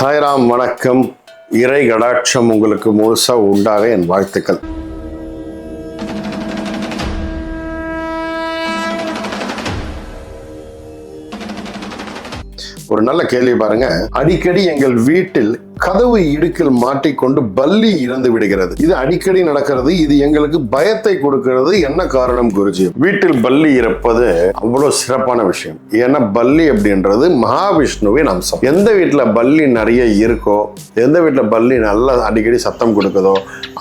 சாய்ராம் வணக்கம். இறை கடாட்சம் உங்களுக்கு முழுசாக உண்டாக என் வாழ்த்துக்கள். ஒரு நல்ல கேள்வி பாருங்க. அடிக்கடி எங்கள் வீட்டில் கதவு இடுக்கில் மாட்டிக்கொண்டு பல்லி இறந்து விடுகிறது. இது அடிக்கடி நடக்கிறது இது எங்களுக்கு பயத்தை கொடுக்கிறது என்ன காரணம் குருஜி? வீட்டில் பல்லி இறப்பது அவ்வளவு சிறப்பான விஷயம். ஏன்னா பல்லி அப்படின்றது மகாவிஷ்ணுவின் அம்சம். எந்த வீட்டில் பல்லி நிறைய இருக்கோ எந்த வீட்டில் பல்லி நல்லா அடிக்கடி சத்தம் கொடுக்குதோ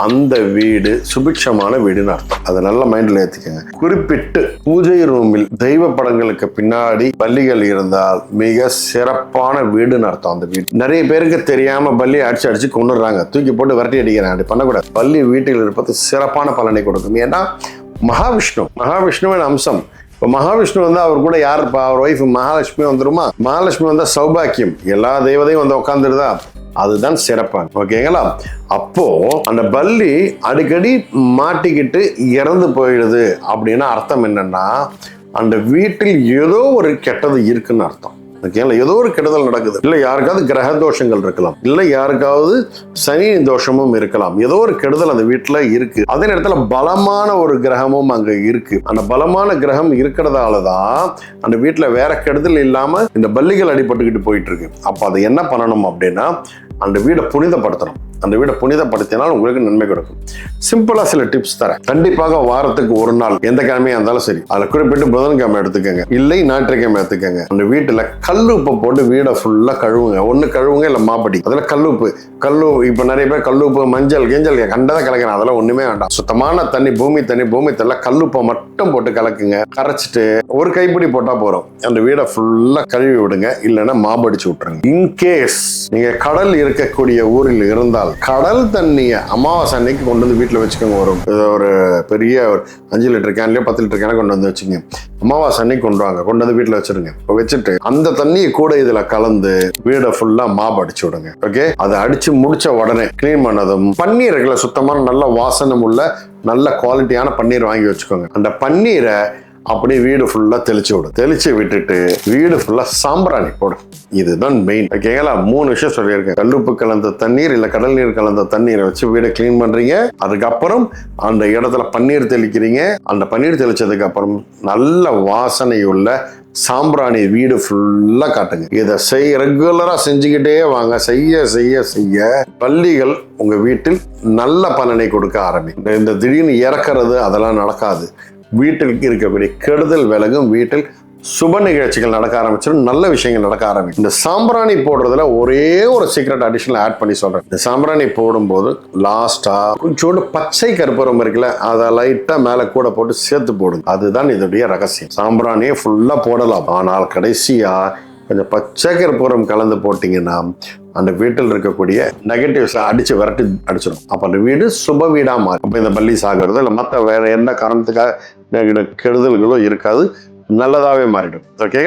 அந்த வீடு சுபிக்ஷமான வீடுன்னு அர்த்தம். அதை நல்ல மைண்ட்ல ஏத்திக்கங்க. குறிப்பிட்டு பூஜை ரூமில் தெய்வ படங்களுக்கு பின்னாடி பல்லிகள் இருந்தால் மிக சிறப்பான வீடுன்னு அர்த்தம் அந்த வீடு. நிறைய பேருக்கு தெரியாம பள்ளி அடிச்சு அடிச்சு கொண்டுடுறாங்க தூக்கி போட்டு விரட்டி அடிக்கிறாங்க. அப்படி பண்ணக்கூடாது. பள்ளி வீட்டில் இருப்பது சிறப்பான பலனை கொடுக்கும். ஏன்னா மகாவிஷ்ணு மகாவிஷ்ணுவின் அம்சம். இப்போ மகாவிஷ்ணு வந்து அவர் கூட யார் இருப்பா அவர் ஒய்ஃப் மகாலட்சுமி வந்துருமா? மகாலட்சுமி வந்தால் சௌபாக்கியம். எல்லா தெய்வதையும் வந்து உட்காந்துருதா அதுதான் சிறப்பான் ஓகேங்களா அப்போ அந்த பள்ளி அடிக்கடி மாட்டிக்கிட்டு இறந்து போயிடுது. அப்படின்னா அர்த்தம் என்னன்னா அந்த வீட்டில் ஏதோ ஒரு கெட்டது இருக்குன்னு அர்த்தம். ஓகேங்களா ஏதோ ஒரு கெடுதல் நடக்குது. இல்லை யாருக்காவது கிரக தோஷங்கள் இருக்கலாம். இல்லை யாருக்காவது சனி தோஷமும் இருக்கலாம். ஏதோ ஒரு கெடுதல் அந்த வீட்டில் இருக்கு. அதே நேரத்தில் பலமான ஒரு கிரகமும் அங்கே இருக்கு. அந்த பலமான கிரகம் இருக்கிறதால தான் அந்த வீட்டில் வேற கெடுதல் இல்லாமல் இந்த பள்ளிகள் அடிபட்டுக்கிட்டு போயிட்டு இருக்கு. அப்போ அதை என்ன பண்ணணும் அப்படின்னா அந்த வீடை புனிதப்படுத்தணும். அந்த வீடை புனிதப்படுத்தினால் உங்களுக்கு நன்மை கொடுக்கும். சிம்பிளா சில டிப்ஸ் தரேன். கண்டிப்பாக வாரத்துக்கு ஒரு நாள் எந்த கிழமையா இருந்தாலும் சரி. அதில் குறிப்பிட்டு புதன்கிழமை எடுத்துக்கோங்க. இல்லை ஞாயிற்றுக்கிழமை எடுத்துக்கோங்க. அந்த வீட்டில் கல் உப்பை போட்டு வீடை ஃபுல்லா கழுவுங்க. ஒன்று கழுவுங்க இல்லை மாப்படி. அதுல கல்லுப்பு கல்லு இப்போ நிறைய பேர் கல்லுப்பு மஞ்சள் கிஞ்சல் கண்டதை கலக்கிறேன். அதெல்லாம் ஒண்ணுமே வேண்டாம். சுத்தமான தண்ணி பூமி தண்ணி பூமி தள்ள கல்லுப்பை மட்டும் போட்டு கலக்குங்க. கரைச்சிட்டு ஒரு கைப்பிடி போட்டா போறோம் அந்த வீடை ஃபுல்லா கழுவி விடுங்க. இல்லைன்னா மாபடிச்சு விட்டுருங்க. இன்கேஸ் நீங்க கடல் இருக்கக்கூடிய ஊரில் இருந்தால் கடல் தண்ணியை அமாவாசை அன்னைக்கு கொண்டு வந்து வீட்டில் வச்சுக்கோங்க. ஒரு ஒரு பெரிய ஒரு அஞ்சு லிட்டர் கேன்லயோ பத்து லிட்டர் கேன கொண்டு வந்து வச்சுங்க. அமாவாசை அன்னைக்கு கொண்டு வாங்க. கொண்டு வந்து வீட்டில் வச்சிருங்க. இப்போ வச்சுட்டு அந்த தண்ணியை கூட இதில் கலந்து வீடை ஃபுல்லாக மாப் அடிச்சு விடுங்க. ஓகே அதை அடிச்சு முடிச்ச உடனே க்ளீன் பண்ணதும் பன்னீர் இருக்குல்ல சுத்தமான நல்ல வாசனம் உள்ள நல்ல குவாலிட்டியான பன்னீர் வாங்கி வச்சுக்கோங்க. அந்த பன்னீரை அப்படியே வீடு ஃபுல்லாக தெளிச்சு விடும் தெளிச்சு விட்டுட்டு வீடு ஃபுல்லாக சாம்பிராணி போடும் இதுதான் மெயின் ஓகேங்களா மூணு விஷயம் சொல்லியிருக்கேன். கல்லுப்பு கலந்த தண்ணீர் இல்லை கடல் நீர் கலந்த தண்ணீரை வச்சு வீடை க்ளீன் பண்ணுறீங்க அதுக்கப்புறம் அந்த இடத்துல பன்னீர் தெளிக்கிறீங்க. அந்த பன்னீர் தெளிச்சதுக்கு அப்புறம் நல்ல வாசனை உள்ள சாம்பிராணி வீடு ஃபுல்லாக காட்டுங்க. இதை செய் ரெகுலராக செஞ்சுக்கிட்டே வாங்க. செய்ய செய்ய செய்ய பள்ளிகள் உங்கள் வீட்டில் நல்ல பலனை கொடுக்க ஆரம்பிக்கும். இந்த திடீர்னு இறக்கிறது அதெல்லாம் நடக்காது. வீட்டில் இருக்கக்கூடிய கெடுதல் விலகும் வீட்டில் சுப நிகழ்ச்சிகள் நடக்க ஆரம்பிச்சிடும் நல்ல விஷயங்கள் நடக்க ஆரம்பிக்கும். இந்த சாம்பிராணி போடுறதுல ஒரே ஒரு சீக்ரெட் அடிஷனல் ஆட் பண்ணி சொல்றேன். இந்த சாம்பிராணி போடும்போது லாஸ்டா கொஞ்சோண்டு பச்சை கற்பூரம் இருக்குல்ல அதை லைட்டா மேல கூட போட்டு சேர்த்து போடுங்க. அதுதான் இதோடைய ரகசியம். சாம்பிராணியை ஃபுல்லா போடலாம். ஆனால் கடைசியா கொஞ்சம் பச்சை கற்பூரம் கலந்து போட்டிங்கன்னா அந்த வீட்டில் இருக்கக்கூடிய நெகட்டிவ்ஸ் அடிச்சு விரட்டி அடிச்சிடும் அப்போ அந்த வீடு சுப வீடா மாறும். அப்போ இந்த பள்ளி சாகிறது இல்லை மற்ற வேற எந்த காரணத்துக்காக கெடுதல்களோ இருக்காது நல்லதாகவே மாறிடும். ஓகே